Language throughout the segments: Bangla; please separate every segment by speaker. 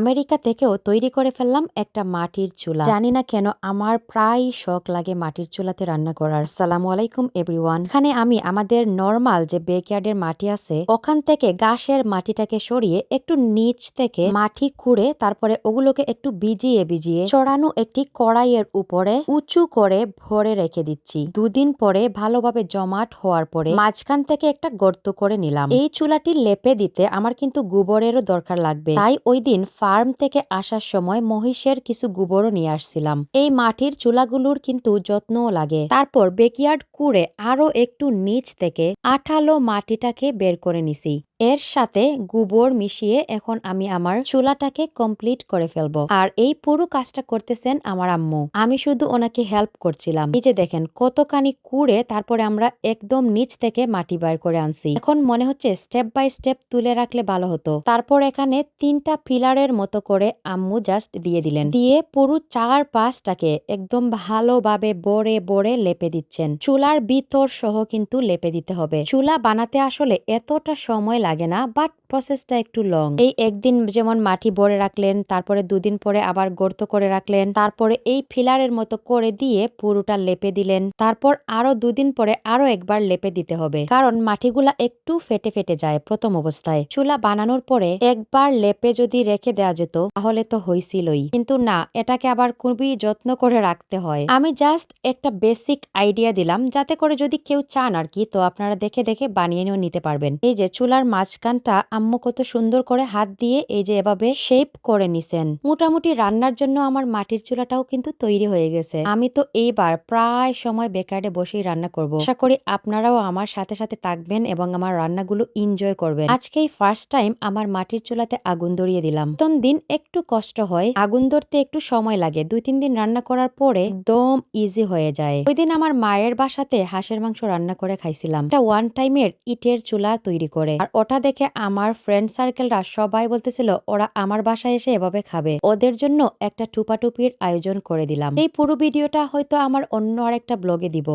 Speaker 1: আমেরিকা থেকেও তৈরি করে ফেললাম একটা মাটির চুলা। জানি না কেন আমার প্রায় শখ লাগে মাটির চুলাতে রান্না করার। সালামু আলাইকুম, এভরিওয়ান। এখানে আমি আমাদের নর্মাল যে বেকয়ার্ডের মাটি আছে, ওখান থেকে গাছের মাটিটাকে সরিয়ে একটু নিচ থেকে মাটি খুঁড়ে তারপরে ওগুলোকে একটু ভিজিয়ে ভিজিয়ে চড়ানো একটি কড়াইয়ের উপরে উঁচু করে ভরে রেখে দিচ্ছি। দুদিন পরে ভালোভাবে জমাট হওয়ার পরে মাঝখান থেকে একটা গর্ত করে নিলাম। এই চুলাটি লেপে দিতে আমার কিন্তু গোবরেরও দরকার লাগবে। তাই ওই দিন ফার্ম থেকে আসার সময় মহিষের কিছু গোবরও নিয়ে আসছিলাম। এই মাটির চুলাগুলোর কিন্তু যত্নও লাগে। তারপর বেকিয়ার্ড কুড়ে আরও একটু নিচ থেকে আঠালো মাটিটাকে বের করে নিছি। এর সাথে গোবর মিশিয়ে এখন আমি আমার চুলাটাকে কমপ্লিট করে ফেলব। আর এই পুরো কাজটা করতেছেন আমার আম্মু। আমি শুধু ওনাকে হেল্প করছিলাম। যে দেখেন, কতখানি কুড়ে তারপরে আমরা একদম নিচ থেকে মাটি বার করে আনছি। এখন মনে হচ্ছে স্টেপ বাই স্টেপ তুলে রাখলে ভালো হতো। তারপর এখানে তিনটা পিলারের মতো করে আম্মু জাস্ট দিয়ে দিলেন। দিয়ে পুরো চার পাঁচটাকে একদম ভালোভাবে বড়ে বড়ে লেপে দিচ্ছেন। চুলার ভিতর সহ কিন্তু লেপে দিতে হবে। চুলা বানাতে আসলে এতটা সময় লাগে। না বাট প্রসেসটা একটু লং এই একদিন যেমন মাটি ভরে রাখলেন, তারপরে দুদিন পরে আবার গর্ত করে রাখলেন, তারপরে এই ফিলারের মতো করে দিয়ে পুরোটা লেপে দিলেন, তারপর আরও দুদিন পরে আরও একবার লেপে দিতে হবে। কারণ মাটিগুলা একটু ফেটে ফেটে যায় প্রথম অবস্থায়। চুলা বানানোর পরে একবার লেপে যদি রেখে দেওয়া যেত, তাহলে তো হইছিলই। কিন্তু না, এটাকে আবার খুবই যত্ন করে রাখতে হয়। আমি জাস্ট একটা বেসিক আইডিয়া দিলাম, যাতে করে যদি কেউ চান আর কি, তো আপনারা দেখে দেখে বানিয়ে নিয়ে নিতে পারবেন। এই যে চুলার মাঝখানটা আম্মু কত সুন্দর করে হাত দিয়ে এই যে এভাবে শেপ করে নিছেন। মোটামুটি রান্নার জন্য আমার মাটির চুলাটাও কিন্তু তৈরি হয়ে গেছে। আমি তো এইবার প্রায় সময় বেকারে বসেই রান্না করব। আশা করি আপনারাও আমার সাথে সাথে থাকবেন এবং আমার রান্নাগুলো এনজয় করবেন। আজকেই ফার্স্ট টাইম আমার মাটির চুলাতে আগুন ধরিয়ে দিলাম। প্রথম দিন একটু কষ্ট হয়, আগুন ধরতে একটু সময় লাগে। দুই, তিন দিন রান্না করার পরে দম ইজি হয়ে যায়। ওই দিন আমার মায়ের বাসাতে হাঁসের মাংস রান্না করে খাইছিলাম। এটা ওয়ান টাইমের ইটের চুলা তৈরি করে। আর ওটা দেখে আমার ফ্রেন্ড সার্কেলরা সবাই বলতেছিল ওরা আমার বাসায় এসে এভাবে খাবে। ওদের জন্য একটা টুপাটুপির আয়োজন করে দিলাম। এই পুরো ভিডিওটা হয়তো আমার অন্য আরেকটা ব্লগে দিব।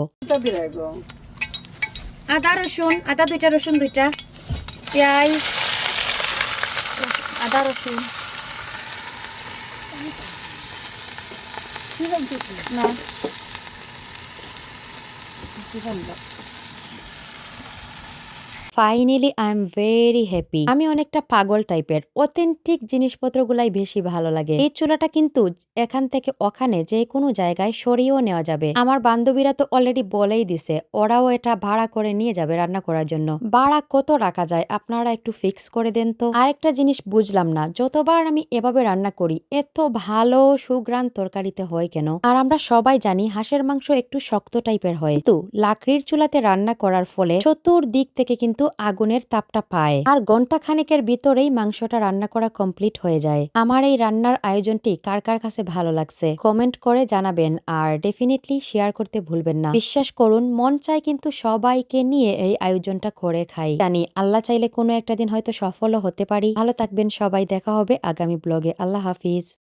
Speaker 2: আদা রসুন আদা দুইটা রসুন দুইটা পেঁয়াজ আদা রসুন। না।
Speaker 1: Finally I am very happy আমি অনেকটা পাগল টাইপের। অথেন্টিক জিনিসপত্রগুলাই বেশি ভালো লাগে। এই চুলাটা কিন্তু এখান থেকে ওখানে যে কোনো জায়গায় সরিয়েও নেওয়া যাবে। আমার বান্ধবীরা তো অলরেডি বলেই দিছে, ওরাও এটা ভাড়া করে নিয়ে যাবে রান্না করার জন্য। ভাড়া কত রাখা যায়? আপনারা একটু ফিক্স করে দেন তো। আরেকটা জিনিস বুঝলাম না, যতবার আমি এভাবে রান্না করি, এত ভালো সুগ্রান তরকারিতে হয় কেন? আর আমরা সবাই জানি হাঁসের মাংস একটু শক্ত টাইপের হয়। কিন্তু লাকড়ির চুলাতে রান্না করার ফলে চতুর্দিক থেকে কিন্তু আগুনের তাপটা পায়। আর ঘণ্টা খানেকের ভিতরেই মাংসটা রান্না করা কমপ্লিট হয়ে যায়। আমার এই রান্নার আয়োজনটি কার কার কাছে ভালো লাগছে কমেন্ট করে জানাবেন আর ডেফিনেটলি শেয়ার করতে ভুলবেন না। বিশ্বাস করুন, মন চায় কিন্তু সবাইকে নিয়ে এই আয়োজনটা করে খাই। জানি আল্লাহ চাইলে কোনো একটা দিন হয়তো সফলও হতে পারি। ভালো থাকবেন সবাই, দেখা হবে আগামী ব্লগে। আল্লাহ হাফিজ।